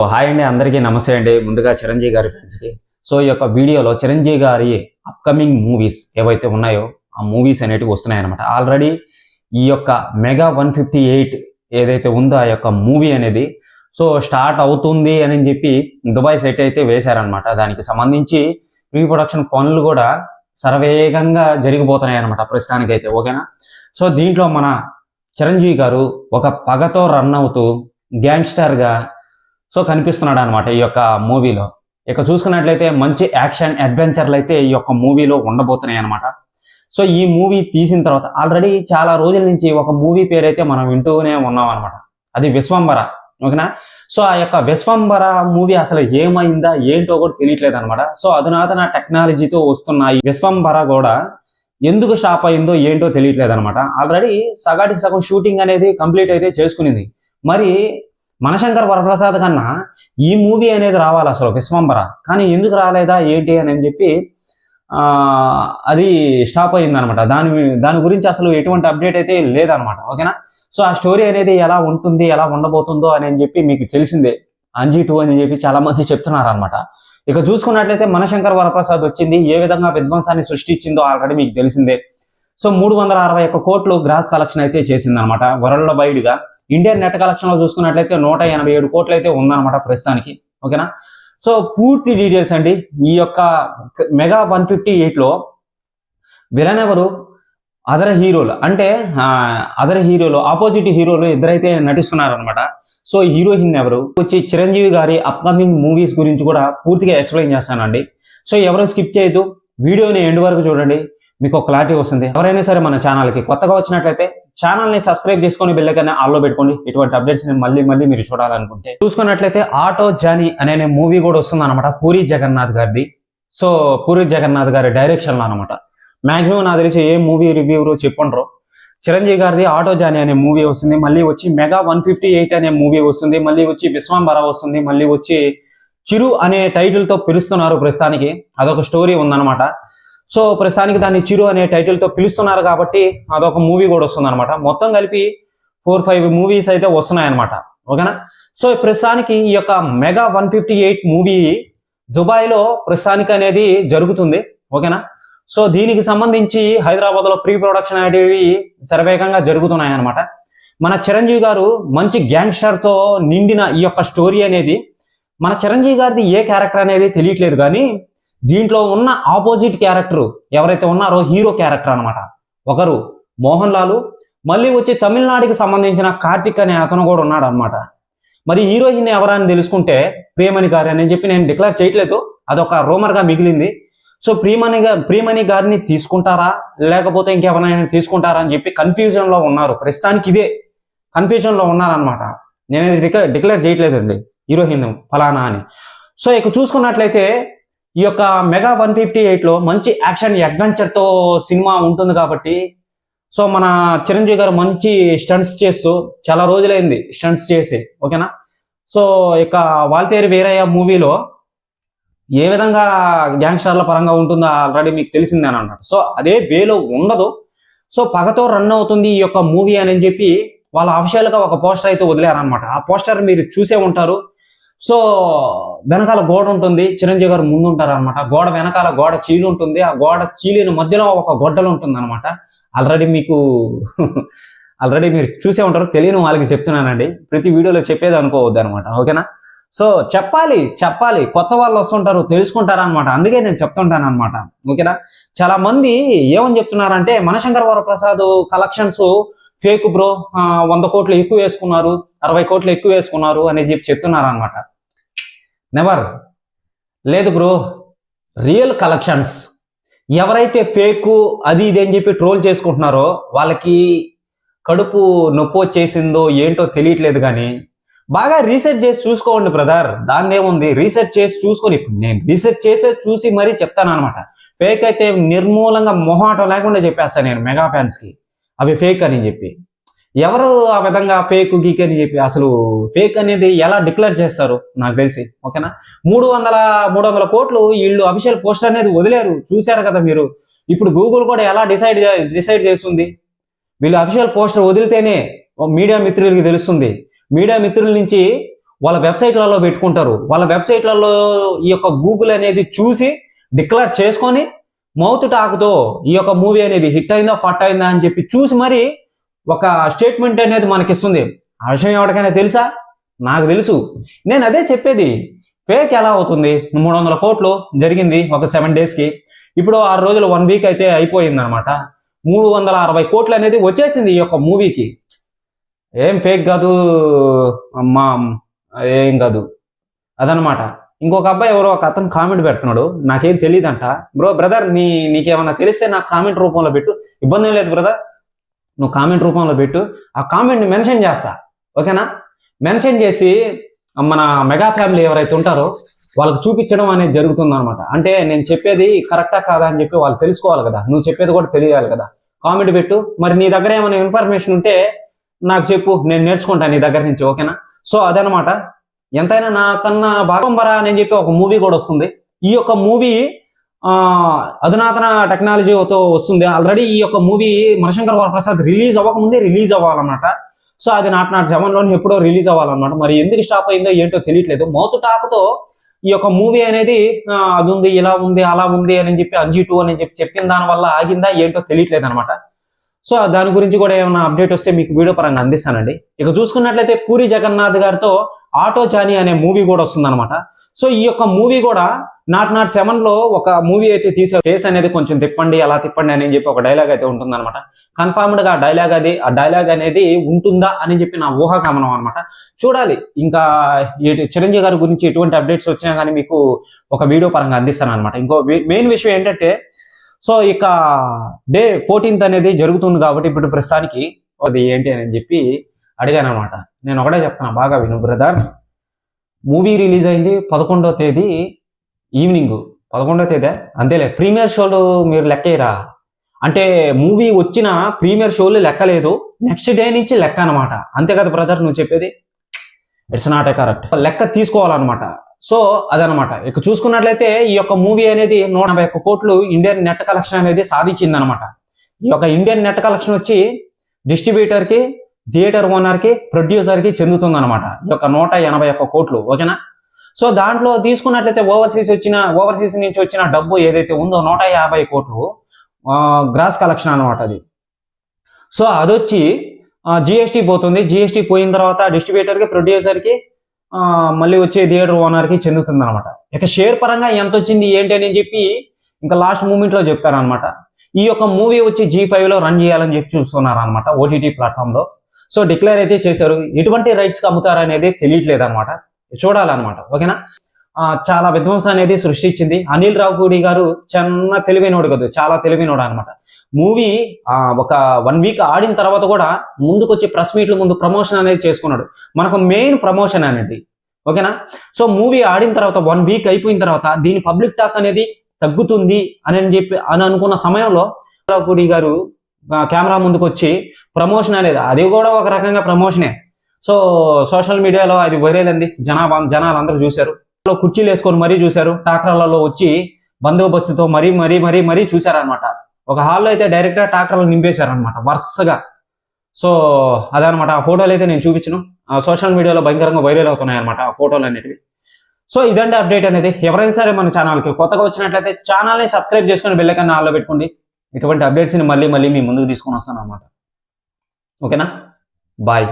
Hi అండి అందరికీ నమస్తే అండి. ముందుగా చిరంజీవి గారి ఫ్రెండ్స్కి సో ఈ యొక్క వీడియోలో చిరంజీవి గారి అప్కమింగ్ మూవీస్ ఏవైతే ఉన్నాయో ఆ మూవీస్ అనేటివి వస్తున్నాయన్నమాట. ఆల్రెడీ ఈ యొక్క మెగా వన్ ఫిఫ్టీ ఎయిట్ ఏదైతే ఉందో ఆ యొక్క మూవీ అనేది సో స్టార్ట్ అవుతుంది అని చెప్పి దుబాయ్ సెట్ అయితే వేశారనమాట దానికి సంబంధించి ప్రీ ప్రొడక్షన్ పనులు కూడా సర్వేగంగా జరిగిపోతున్నాయి అనమాట ప్రస్తుతానికైతే ఓకేనా సో దీంట్లో మన చిరంజీవి గారు ఒక పగతో రన్ అవుతూ గ్యాంగ్స్టర్గా సో కనిపిస్తున్నాడు అనమాట ఈ యొక్క మూవీలో. ఇక చూసుకున్నట్లయితే మంచి యాక్షన్ అడ్వెంచర్లు అయితే ఈ యొక్క మూవీలో ఉండబోతున్నాయి అనమాట సో ఈ మూవీ తీసిన తర్వాత ఆల్రెడీ చాలా రోజుల నుంచి ఒక మూవీ పేరు అయితే మనం వింటూనే ఉన్నాం అనమాట అది విశ్వంబర ఓకేనా? సో ఆ యొక్క విశ్వంబర మూవీ అసలు ఏమైందా ఏంటో కూడా తెలియట్లేదు అనమాట సో అధునాతన టెక్నాలజీతో వస్తున్న ఈ విశ్వంబర కూడా ఎందుకు షాప్ అయిందో ఏంటో తెలియట్లేదు అనమాట ఆల్రెడీ సగాటికి సగం షూటింగ్ అనేది కంప్లీట్ అయితే చేసుకునింది. మరి మనశంకర్ వరప్రసాద్ కన్నా ఈ మూవీ అనేది రావాలి అసలు విశ్వంబర. కానీ ఎందుకు రాలేదా ఏంటి అని చెప్పి అది స్టాప్ అయింది అనమాట దాని దాని గురించి అసలు ఎటువంటి అప్డేట్ అయితే లేదనమాట. ఓకేనా? సో ఆ స్టోరీ అనేది ఎలా ఉంటుంది ఎలా ఉండబోతుందో అని చెప్పి మీకు తెలిసిందే. అంజీ టూ అని చెప్పి చాలా మంది చెప్తున్నారు అనమాట ఇక చూసుకున్నట్లయితే మనశంకర్ వరప్రసాద్ వచ్చింది ఏ విధంగా విధ్వంసాన్ని సృష్టించిందో ఆల్రెడీ మీకు తెలిసిందే. సో మూడు వందల అరవై ఒక్క కోట్లు గ్రాస్ కలెక్షన్ అయితే చేసింది అనమాట వరల్డ్ వైడ్గా. ఇండియన్ నెట్ కలెక్షన్లో చూసుకున్నట్లయితే నూట ఎనభై ఏడు కోట్లు అయితే ఉందన్నమాట ప్రస్తుతానికి. ఓకేనా? సో పూర్తి డీటెయిల్స్ అండి. ఈ యొక్క మెగా వన్ ఫిఫ్టీ ఎయిట్లో విలన్ ఎవరు అదర్ హీరోలు. అంటే అదర్ హీరోలు ఆపోజిట్ హీరోలు ఇద్దరైతే నటిస్తున్నారు అనమాట సో హీరోయిన్ ఎవరు? వచ్చి చిరంజీవి గారి అప్కమింగ్ మూవీస్ గురించి కూడా పూర్తిగా ఎక్స్ప్లెయిన్ చేస్తానండి. సో ఎవరు స్కిప్ చేయొద్దు. వీడియోని ఎండ్ వరకు చూడండి. మీకు ఒక క్లారిటీ వస్తుంది. ఎవరైనా సరే మన ఛానల్కి కొత్తగా వచ్చినట్లయితే ఛానల్ని సబ్స్క్రైబ్ చేసుకొని బెల్లకన్నా ఆల్లో పెట్టుకోండి. ఇటువంటి అప్డేట్స్ని మళ్ళీ మళ్ళీ మీరు చూడాలనుకుంటే. చూసుకున్నట్లయితే ఆటో జానీ అనే మూవీ కూడా వస్తుంది అనమాట పూరి జగన్నాథ్ గారిది. సో పూరి జగన్నాథ్ గారి డైరెక్షన్లో అనమాట మాక్సిమం నాకు తెలిసి ఏ మూవీ రివ్యూ చెప్పండ్రు. చిరంజీవి గారిది ఆటో జానీ అనే మూవీ వస్తుంది. మళ్ళీ వచ్చి మెగా వన్ ఫిఫ్టీ ఎయిట్ అనే మూవీ వస్తుంది. మళ్ళీ వచ్చి విశ్వంబర వస్తుంది. మళ్ళీ వచ్చి చిరు అనే టైటిల్తో పిలుస్తున్నారు ప్రస్తుతానికి. అదొక స్టోరీ ఉందన్నమాట. సో ప్రస్తుతానికి దాన్ని చిరు అనే టైటిల్తో పిలుస్తున్నారు కాబట్టి అదొక మూవీ కూడా వస్తుంది అనమాట మొత్తం కలిపి ఫోర్ ఫైవ్ మూవీస్ అయితే వస్తున్నాయి అనమాట ఓకేనా? సో ప్రస్తుతానికి ఈ యొక్క mega one fifty eight movie దుబాయ్లో ప్రస్తుతానికి అనేది జరుగుతుంది. ఓకేనా? సో దీనికి సంబంధించి హైదరాబాద్లో ప్రీ ప్రొడక్షన్ అనేవి శరవేగంగా జరుగుతున్నాయి అనమాట మన చిరంజీవి గారు మంచి గ్యాంగ్స్టర్తో నిండిన ఈ యొక్క స్టోరీ అనేది మన చిరంజీవి గారిది ఏ క్యారెక్టర్ అనేది తెలియట్లేదు కానీ దీంట్లో ఉన్న ఆపోజిట్ క్యారెక్టర్ ఎవరైతే ఉన్నారో హీరో క్యారెక్టర్ అనమాట ఒకరు మోహన్ లాలు మళ్ళీ వచ్చి తమిళనాడుకి సంబంధించిన కార్తిక్ అనే అతను కూడా ఉన్నాడు అనమాట మరి హీరోయిన్ ఎవరని తెలుసుకుంటే ప్రియమణి గారు అని చెప్పి నేను డిక్లేర్ చేయట్లేదు. అదొక రూమర్గా మిగిలింది. సో ప్రియమణి గారి ప్రియమణి గారిని తీసుకుంటారా? లేకపోతే ఇంకెవరైనా తీసుకుంటారా అని చెప్పి కన్ఫ్యూజన్లో ఉన్నారు. ప్రస్తుతానికి ఇదే కన్ఫ్యూజన్లో ఉన్నారనమాట నేను డిక్లేర్ డిక్లేర్ చేయట్లేదండి హీరోయిన్ ఫలానా అని. సో ఇక చూసుకున్నట్లయితే ఈ యొక్క మెగా వన్ ఫిఫ్టీ ఎయిట్లో మంచి యాక్షన్ అడ్వెంచర్తో సినిమా ఉంటుంది కాబట్టి సో మన చిరంజీవి గారు మంచి స్టంట్స్ చేస్తూ చాలా రోజులైంది స్టంట్స్ చేసి ఓకేనా? సో ఇక వాల్తేరి వీరయ్య మూవీలో ఏ విధంగా గ్యాంగ్స్టర్ల పరంగా ఉంటుందో ఆల్రెడీ మీకు తెలిసిందే అని అన్నాడు సో అదే వేలో ఉండదు. సో పగతో రన్ అవుతుంది ఈ యొక్క మూవీ అని చెప్పి వాళ్ళ అఫిషియల్గా ఒక పోస్టర్ అయితే వదిలేరనమాట ఆ పోస్టర్ మీరు చూసే ఉంటారు. సో వెనకాల గోడ ఉంటుంది. చిరంజీవి గారు ముందు ఉంటారు అనమాట గోడ వెనకాల గోడ చీలు ఉంటుంది. ఆ గోడ చీలిన మధ్యలో ఒక గొడ్డలు ఉంటుంది అనమాట ఆల్రెడీ మీకు ఆల్రెడీ మీరు చూసే ఉంటారు. తెలియని వాళ్ళకి చెప్తున్నానండి. ప్రతి వీడియోలో చెప్పేది అనుకోవద్దు అనమాట ఓకేనా? సో చెప్పాలి చెప్పాలి. కొత్త వాళ్ళు వస్తుంటారు తెలుసుకుంటారు అనమాట అందుకే నేను చెప్తుంటాను అనమాట ఓకేనా? చాలా మంది ఏమని చెప్తున్నారంటే Manashankar Varaprasad collections fake bro వంద కోట్లు ఎక్కువ వేసుకున్నారు అరవై కోట్లు ఎక్కువ వేసుకున్నారు అని చెప్పి చెప్తున్నారు అనమాట నెవర్ లేదు బ్రో రియల్ కలెక్షన్స్ ఎవరైతే ఫేక్ అది ఇది అని చెప్పి ట్రోల్ చేసుకుంటున్నారో వాళ్ళకి కడుపు నొప్పి వచ్చేసిందో ఏంటో తెలియట్లేదు కానీ బాగా రీసెర్చ్ చేసి చూసుకోండి బ్రదర్ దాని ఏముంది? రీసెర్చ్ చేసి చూసుకొని ఇప్పుడు నేను రీసెర్చ్ చేసే చూసి మరీ చెప్తాను అనమాట ఫేక్ అయితే నిర్మూలంగా మొహాటం లేకుండా చెప్పేస్తాను నేను మెగా ఫ్యాన్స్కి అవి ఫేక్ అని చెప్పి. ఎవరు ఆ విధంగా ఫేక్ గీక్ అని చెప్పి అసలు ఫేక్ అనేది ఎలా డిక్లేర్ చేస్తారు? నాకు తెలిసి. ఓకేనా మూడు వందల మూడు వందల కోట్లు వీళ్ళు అఫీషియల్ పోస్టర్ అనేది వదిలేరు. చూశారు కదా మీరు? ఇప్పుడు గూగుల్ కూడా ఎలా డిసైడ్ డిసైడ్ చేస్తుంది? వీళ్ళు అఫీషియల్ పోస్టర్ వదిలితేనే మీడియా మిత్రులకి తెలుస్తుంది. మీడియా మిత్రుల నుంచి వాళ్ళ వెబ్సైట్లలో పెట్టుకుంటారు. వాళ్ళ వెబ్సైట్లలో ఈ యొక్క గూగుల్ అనేది చూసి డిక్లేర్ చేసుకొని మౌత్ టాక్తో ఈ యొక్క మూవీ అనేది హిట్ అయిందా ఫట్ అయిందా అని చెప్పి చూసి మరి ఒక స్టేట్మెంట్ అనేది మనకి ఇస్తుంది ఆ విషయం ఎవరికైనా తెలుసా? నాకు తెలుసు. నేను అదే చెప్పేది. ఫేక్ ఎలా అవుతుంది? మూడు వందల కోట్లు జరిగింది ఒక సెవెన్ డేస్కి ఇప్పుడు ఆరు రోజులు వన్ వీక్ అయితే అయిపోయింది అనమాట మూడు వందల అరవై కోట్లు అనేది వచ్చేసింది ఈ యొక్క మూవీకి ఏం ఫేక్ కాదు అమ్మా ఏం కాదు. అదనమాట ఇంకొక అబ్బాయి ఎవరో ఒక అతను కామెంట్ పెడుతున్నాడు. నాకేం తెలియదంట బ్రో బ్రదర్ నీ నీకేమన్నా తెలిస్తే నాకు కామెంట్ రూపంలో పెట్టు. ఇబ్బంది ఏం లేదు బ్రదర్ నువ్వు కామెంట్ రూపంలో పెట్టు. ఆ కామెంట్ని మెన్షన్ చేస్తా. ఓకేనా? మెన్షన్ చేసి మన మెగా ఫ్యామిలీ ఎవరైతే ఉంటారో వాళ్ళకి చూపించడం అనేది జరుగుతుంది అనమాట అంటే నేను చెప్పేది కరెక్టా కాదా అని చెప్పి వాళ్ళు తెలుసుకోవాలి కదా. నువ్వు చెప్పేది కూడా తెలియాలి కదా. కామెంట్ పెట్టు. మరి నీ దగ్గర ఏమైనా ఇన్ఫర్మేషన్ ఉంటే నాకు చెప్పు. నేను నేర్చుకుంటాను నీ దగ్గర నుంచి. ఓకేనా? సో అదనమాట ఎంతైనా నాకన్నా బాగంబరా అని చెప్పి ఒక మూవీ కూడా వస్తుంది. ఈ యొక్క మూవీ అధునాతన టెక్నాలజీతో వస్తుంది. ఆల్రెడీ ఈ యొక్క మూవీ మనశంకర్ వరప్రసాద్ రిలీజ్ అవ్వకముందే రిలీజ్ అవ్వాలన్నమాట. సో అది నాట్ నాట్ సెవెన్లోనే ఎప్పుడో రిలీజ్ అవ్వాలన్నమాట. మరి ఎందుకు స్టాప్ అయిందో ఏంటో తెలియట్లేదు. మౌత్ టాక్తో ఈ యొక్క మూవీ అనేది అది ఉంది ఇలా ఉంది అలా ఉంది అని చెప్పి అంజీ టూ అని చెప్పి చెప్పిన దాని వల్ల ఆగిందా ఏంటో తెలియట్లేదు అనమాట సో దాని గురించి కూడా ఏమైనా అప్డేట్ వస్తే మీకు వీడియో పరంగా అందిస్తానండి. ఇక చూసుకున్నట్లయితే పూరి జగన్నాథ్ గారితో ఆటో చాని అనే మూవీ కూడా వస్తుందన్నమాట. సో ఈ యొక్క మూవీ కూడా నాట్ నాట్ సెవెన్లో ఒక మూవీ అయితే తీసే ఫేస్ అనేది కొంచెం తిప్పండి అలా తిప్పండి అని చెప్పి ఒక డైలాగ్ అయితే ఉంటుందన్నమాట. కన్ఫర్మ్డ్గా డైలాగ్ అది ఆ డైలాగ్ అనేది ఉంటుందా అని చెప్పి నా ఊహాగమనం అనమాట చూడాలి ఇంకా చిరంజీవి గారి గురించి ఎటువంటి అప్డేట్స్ వచ్చినా కానీ మీకు ఒక వీడియో పరంగా అందిస్తాను అనమాట ఇంకో మెయిన్ విషయం ఏంటంటే సో ఇక డే ఫోర్టీన్త్ అనేది జరుగుతుంది కాబట్టి ఇప్పుడు ప్రస్తుతానికి అది ఏంటి అని చెప్పి అడిగాను అనమాట నేను ఒకటే చెప్తాను బాగా విను బ్రదర్. మూవీ రిలీజ్ అయింది పదకొండో తేదీ ఈవినింగ్. పదకొండో తేదీ? అంతేలే ప్రీమియర్ షోలు మీరు లెక్కేరా అంటే మూవీ వచ్చిన ప్రీమియర్ షోలు లెక్కలేదు నెక్స్ట్ డే నుంచి లెక్క అనమాట అంతే కదా బ్రదర్ నువ్వు చెప్పేది? ఇట్స్ నాట్ ఏ కరెక్ట్ లెక్క తీసుకోవాలన్నమాట. సో అదనమాట ఇక చూసుకున్నట్లయితే ఈ యొక్క మూవీ అనేది నూట యాభై ఒక్క కోట్లు ఇండియన్ నెట్ కలెక్షన్ అనేది సాధించింది అనమాట ఈ యొక్క ఇండియన్ నెట్ కలెక్షన్ వచ్చి డిస్ట్రిబ్యూటర్కి థియేటర్ ఓనర్కి ప్రొడ్యూసర్కి చెందుతుందన్నమాట. చెందుతుంది అనమాట ఈ యొక్క నూట ఎనభై ఒక్క కోట్లు ఓకేనా? సో దాంట్లో తీసుకున్నట్లయితే ఓవర్సీస్ వచ్చిన ఓవర్సీస్ నుంచి వచ్చిన డబ్బు ఏదైతే ఉందో నూట యాభై కోట్లు గ్రాస్ కలెక్షన్ అనమాట అది. సో అదొచ్చి జిఎస్టీ పోతుంది. జిఎస్టీ పోయిన తర్వాత డిస్ట్రిబ్యూటర్కి ప్రొడ్యూసర్కి మళ్ళీ వచ్చే థియేటర్ ఓనర్కి చెందుతుంది అనమాట ఇక షేర్ పరంగా ఎంత వచ్చింది ఏంటి అని చెప్పి ఇంకా లాస్ట్ మూమెంట్లో చెప్పారనమాట ఈ యొక్క మూవీ వచ్చి జీ ఫైవ్లో రన్ చేయాలని చెప్పి చూస్తున్నారు అనమాట ఓటీటీ ప్లాట్ఫామ్లో. సో డిక్లేర్ అయితే చేశారు. ఎటువంటి రైట్స్కి అమ్ముతారు అనేది తెలియట్లేదు అనమాట చూడాలన్నమాట. ఓకేనా? చాలా విధ్వంసం అనేది సృష్టించింది. అనిల్ రావుపూడి గారు చిన్న తెలివైనోడు కదా చాలా తెలివైనోడు అనమాట మూవీ ఒక వన్ వీక్ ఆడిన తర్వాత కూడా ముందుకొచ్చి ప్రెస్ మీట్ల ముందు ప్రమోషన్ అనేది చేసుకున్నాడు. మనకు మెయిన్ ప్రమోషన్ అనేది. ఓకేనా? సో మూవీ ఆడిన తర్వాత వన్ వీక్ అయిపోయిన తర్వాత దీని పబ్లిక్ టాక్ అనేది తగ్గుతుంది అని అని చెప్పి అని అనుకున్న సమయంలో రావుపూడి గారు కెమెరా ముందుకు వచ్చి ప్రమోషన్ అనేది అది కూడా ఒక రకంగా ప్రమోషనే. సో సోషల్ మీడియాలో అది వైరల్ అయింది. జనాభా జనాలు అందరూ చూశారు. కుర్చీలు వేసుకొని మరీ చూశారు. టాక్టర్లలో వచ్చి బందోబస్తుతో మరీ మరీ మరీ మరీ చూశారనమాట ఒక హాల్లో అయితే డైరెక్ట్గా ట్రాక్టర్లు నింపేశారనమాట వరుసగా. సో అదనమాట ఆ ఫోటోలు అయితే నేను చూపించను. సోషల్ మీడియాలో భయంకరంగా వైరల్ అవుతున్నాయి అనమాట ఆ ఫోటోలు అనేటివి. సో ఇదండి అప్డేట్ అనేది. ఎవరైనా సరే మన ఛానల్కి కొత్తగా వచ్చినట్లయితే ఛానల్ని సబ్స్క్రైబ్ చేసుకొని వెళ్ళకన్నా ఆల్లో పెట్టుకోండి. ఇటువంటి అప్డేట్స్ని మళ్ళీ మళ్ళీ మీ ముందుకు తీసుకొని వస్తాను అనమాట ఓకేనా? బాయ్